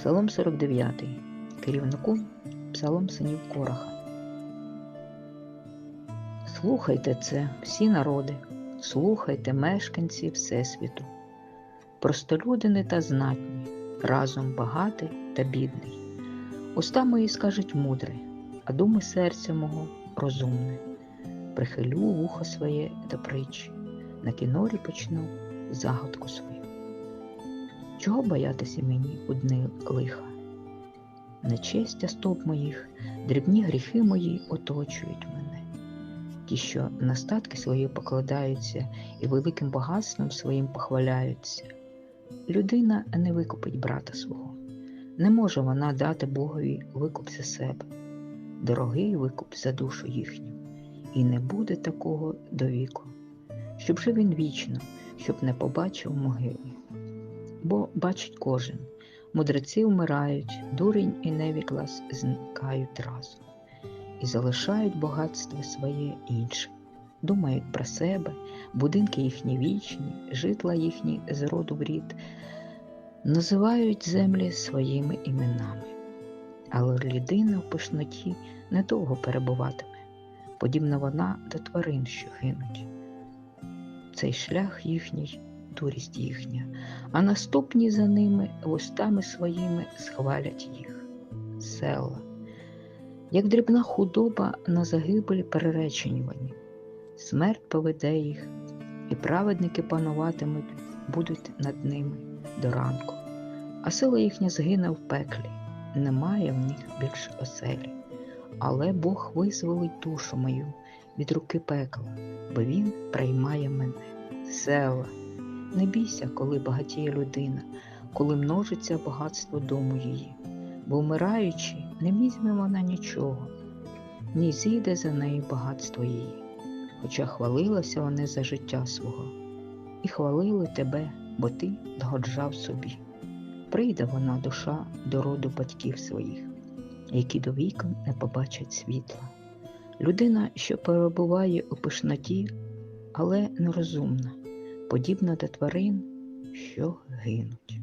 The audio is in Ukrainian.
Псалом 49. Керівнику Псалом синів Кораха. Слухайте це, всі народи, слухайте мешканці Всесвіту, простолюдини та знатні, разом багатий та бідний. Уста мої скажуть мудре, а думи серця мого розумне. Прихилю вухо своє до притчі, на кінорі почну загадку свою. Чого боятися мені у дни лиха? Нечестя стоп моїх, дрібні гріхи мої оточують мене. Ті, що на статки свої покладаються і великим багатством своїм похваляються. Людина не викупить брата свого, не може вона дати Богові викуп за себе, дорогий викуп за душу їхню, і не буде такого до віку, щоб жив він вічно, щоб не побачив могили. Бо бачить кожен, мудреці вмирають, дурень і невіклас зникають разом. І залишають багатство своє іншим, думають про себе, будинки їхні вічні, житла їхні з роду в рід, називають землі своїми іменами. Але людина в пишноті недовго перебуватиме, подібна вона до тварин, що гинуть. Цей шлях їхній дурість їхня, а наступні за ними вустами своїми схвалять їх. Села, як дрібна худоба на загибель перереченювані, смерть поведе їх, і праведники пануватимуть, будуть над ними до ранку, а сила їхня згине в пеклі, немає в них більше оселі. Але Бог визволить душу мою від руки пекла, бо Він приймає мене. Села. Не бійся, коли багатіє людина, коли множиться багатство дому її, бо вмираючи, не візьме вона нічого, ні зійде за неї багатство її, хоча хвалилася вони за життя свого, і хвалили тебе, бо ти догоджав собі. Прийде вона душа до роду батьків своїх, які до віку не побачать світла. Людина, що перебуває у пишноті, але нерозумна подібна до тварин, що гинуть.